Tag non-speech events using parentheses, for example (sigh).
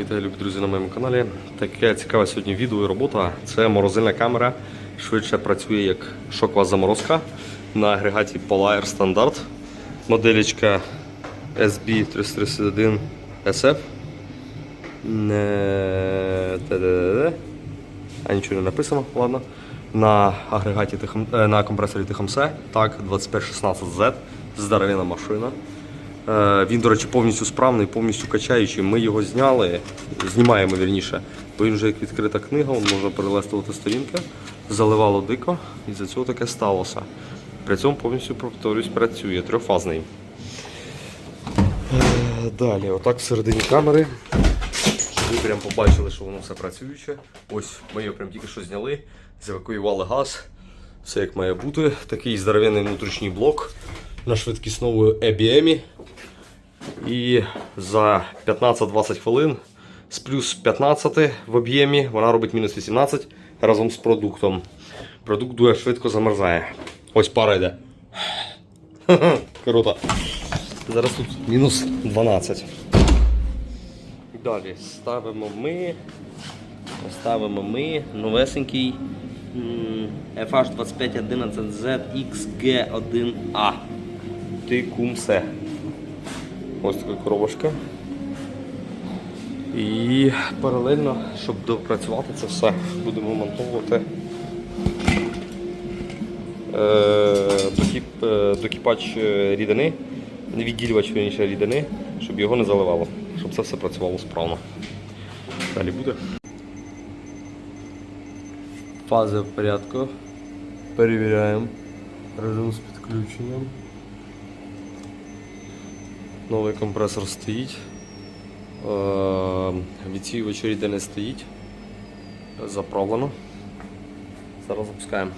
Вітаю, любі друзі, на моєму каналі. Таке цікаве сьогодні відео і робота. Це морозильна камера. Швидше працює як шокова заморозка на агрегаті Polair Standard. Моделічка SB331 SF. А нічого не написано, ладно. На агрегаті е, на компресорі Тихомсе, так, 2516Z, здоровена машина. Е, Він, до речі, повністю справний, повністю качаючий. Ми його зняли, знімаємо вірніше, бо він вже як відкрита книга, можна перелистувати сторінки, заливало дико, і за цього таке сталося. При цьому повністю повторюсь, працює, трьохфазний. Е, Далі, отак всередині камери. Щоб ви прям побачили, що воно все працююче. Ось ми його прям тільки що зняли, завакуювали газ. Все як має бути. Такий здоровенний внутрішній блок на швидкісному EBM. І за 15-20 хвилин з плюс 15 в об'ємі вона робить мінус 18 разом з продуктом. Продукт дуже швидко замерзає. Ось пара йде. (laughs) Круто. Зараз тут мінус 12. Далі ставимо ми. Ставимо ми новесенький FH2511ZXG1A. Тикумсе. Ось така коробочка. І паралельно, щоб допрацювати це все, будемо монтовувати е, е, докіпач рідини, відділювач вірніше рідини, щоб його не заливало, щоб це все працювало справно. Далі буде. Фази в порядку. Перевіряємо режим з підключенням. Новий компресор стоїть. Е, Відсіювач рідини стоїть. Заправлено. Зараз запускаємо.